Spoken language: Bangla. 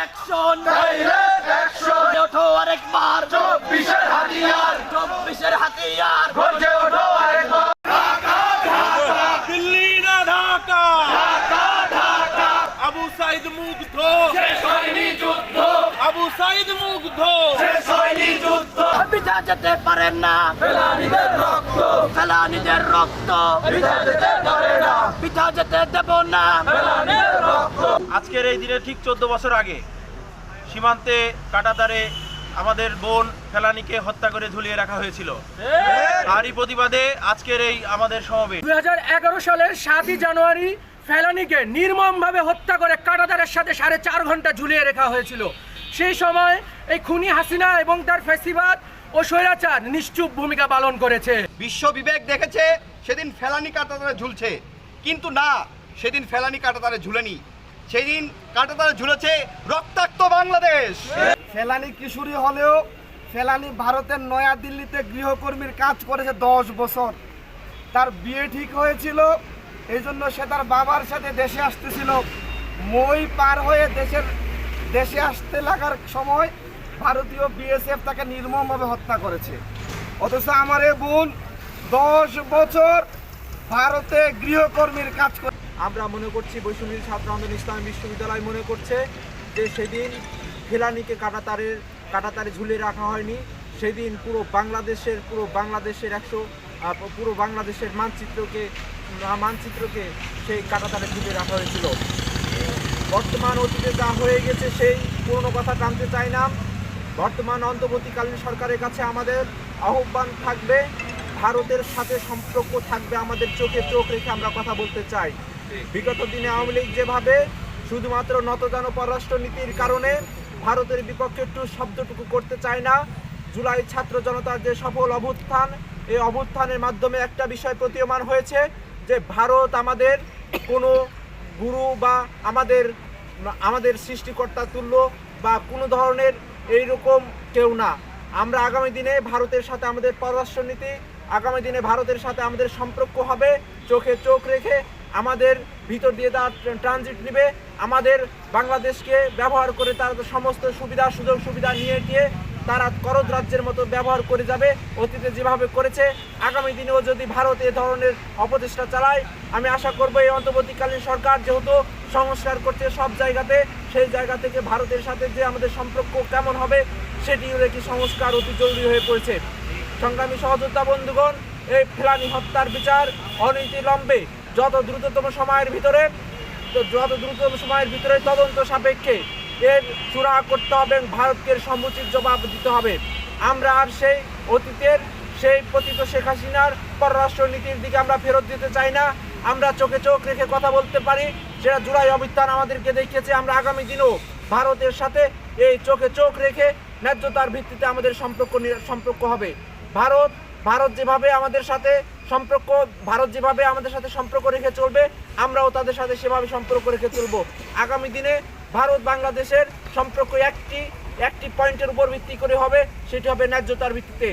অ্যাকশন ডাইরেক্ট অ্যাকশন ওঠো আরেকবার! চব্বিশের হাতিয়ার! চব্বিশের হাতিয়ার! গর্জে ওঠো আরেকবার! দিল্লি না ঢাকা! আবু সাইদ মুগ্ধ। শেষ হয়নি যুদ্ধ! আবু সাইদ মুগ্ধ। শেষ হয়নি যুদ্ধ যেতে পারেন না। ফেলানিদের রক্ত। ফেলানিদের রক্ত যেতে পারে না পিতা যেতে দেব না। ফেলানিদের রক্ত আজকের এই দিনের ঠিক চোদ্দ বছর আগে সীমান্তে কাটাতারে আমাদের বোন ফেলানিকে হত্যা করে ঝুলিয়ে রাখা হয়েছিল। তারই প্রতিবাদে আজকের এই আমাদের সমাবেশ। দুই হাজার এগারো সালের সাতই জানুয়ারি ফেলানিকে নির্মমভাবে হত্যা করে কাটাতারের সাথে সাড়ে চার ঘণ্টা ঝুলিয়ে রাখা হয়েছিল। সেই সময় এই খুনি হাসিনা এবং তার ফেসিবাদ ও স্বৈরাচার নিশ্চুপ ভূমিকা পালন করেছে। বিশ্ব বিবেক দেখেছে সেদিন ফেলানি কাটাতারে ঝুলছে। কিন্তু না সেদিন ফেলানি কাটাতারে ঝুলেনি। সেদিন কাটাতারে ঝুলেছে রক্তাক্ত বাংলাদেশ। ফেলানি কিশোরী হলেও ফেলানি ভারতের নয়া দিল্লিতে গৃহকর্মীর কাজ করেছে দশ বছর। তার বিয়ে ঠিক হয়েছিল এই জন্য সে তার বাবার সাথে দেশে আসতেছিল। মই পার হয়ে দেশের দেশে আসতে লাগার সময় ভারতীয় বিএসএফ তাকে নির্মমভাবে হত্যা করেছে। অথচ আমার এ বোন দশ বছর ভারতে গৃহকর্মীর কাজ করে আমরা মনে করছি বৈষম্য ছাত্র আন্দোলন ইসলামী বিশ্ববিদ্যালয় মনে করছে যে সেদিন ফেলানিকে কাটাতারের কাটাতারে ঝুলিয়ে রাখা হয়নি। সেদিন পুরো বাংলাদেশের পুরো বাংলাদেশের একশো পুরো বাংলাদেশের মানচিত্রকে মানচিত্রকে সেই কাটাতারে ঝুলিয়ে রাখা হয়েছিল। বর্তমান অতীতে যা হয়ে গেছে সেই পুরনো কথা টানতে চাই না। বর্তমান অন্তর্বর্তীকালীন সরকারের কাছে আমাদের আহ্বান থাকবে, ভারতের সাথে সম্পর্ক থাকবে, আমাদের চোখে চোখ রেখে আমরা কথা বলতে চাই। বিগত দিনে আওয়ামী লীগ যেভাবে শুধুমাত্র নতজান পররাষ্ট্র নীতির কারণে ভারতের বিপক্ষে একটু শব্দটুকু করতে চায় না, জুলাই ছাত্র জনতার যে সফল অভ্যুত্থান, এই অভ্যুত্থানের মাধ্যমে একটা বিষয় প্রতীয়মান হয়েছে যে ভারত আমাদের কোনো গুরু বা আমাদের আমাদের সৃষ্টিকর্তা তুল্য বা কোনো ধরনের এইরকম কেউ না। আমরা আগামী দিনে ভারতের সাথে আমাদের পররাষ্ট্র নীতি, আগামী দিনে ভারতের সাথে আমাদের সম্পর্ক হবে, চোখে চোখ রেখে আমাদের ভিতর দিয়ে তার ট্রানজিট নেবে, আমাদের বাংলাদেশকে ব্যবহার করে তার সমস্ত সুবিধা সুযোগ সুবিধা নিয়ে গিয়ে তারা করদ রাজ্যের মতো ব্যবহার করে যাবে। অতীতে যেভাবে করেছে, আগামী দিনেও যদি ভারত এ ধরনের অপচেষ্টা চালায়, আমি আশা করব এই অন্তর্বর্তীকালীন সরকার যেহেতু সংস্কার করছে সব জায়গাতে, সেই জায়গা থেকে ভারতের সাথে যে আমাদের সম্পর্ক কেমন হবে, সেটিও একটি সংস্কার অতি জরুরি হয়ে পড়েছে। সংগ্রামী সহযোদ্ধা বন্ধুগণ, এই ফেলানি হত্যার বিচার অনীতিলম্বে যত দ্রুততম সময়ের ভিতরে, তো যত দ্রুততম সময়ের ভিতরে তদন্ত সাপেক্ষে এর চূড়া করতে হবে, ভারতকে সমুচিত জবাব দিতে হবে। আমরা আর সেই অতীতের, সেই পতিত শেখ হাসিনার পররাষ্ট্র নীতির দিকে আমরা ফেরত দিতে চাই না। আমরা চোখে চোখ রেখে কথা বলতে পারি, সেটা জুলাই অবস্থান আমাদেরকে দেখিয়েছে। আমরা আগামী দিনেও ভারতের সাথে এই চোখে চোখ রেখে ন্যায্যতার ভিত্তিতে আমাদের সম্পর্ক সম্পর্ক হবে। ভারত ভারত যেভাবে আমাদের সাথে সম্পর্ক, ভারত যেভাবে আমাদের সাথে সম্পর্ক রেখে চলবে, আমরাও তাদের সাথে সেভাবে সম্পর্ক রেখে চলবো। আগামী দিনে ভারত বাংলাদেশের সম্পর্ক একটি একটি পয়েন্টের উপর ভিত্তি করে হবে সেটি হবে ন্যায্যতার ভিত্তিতে।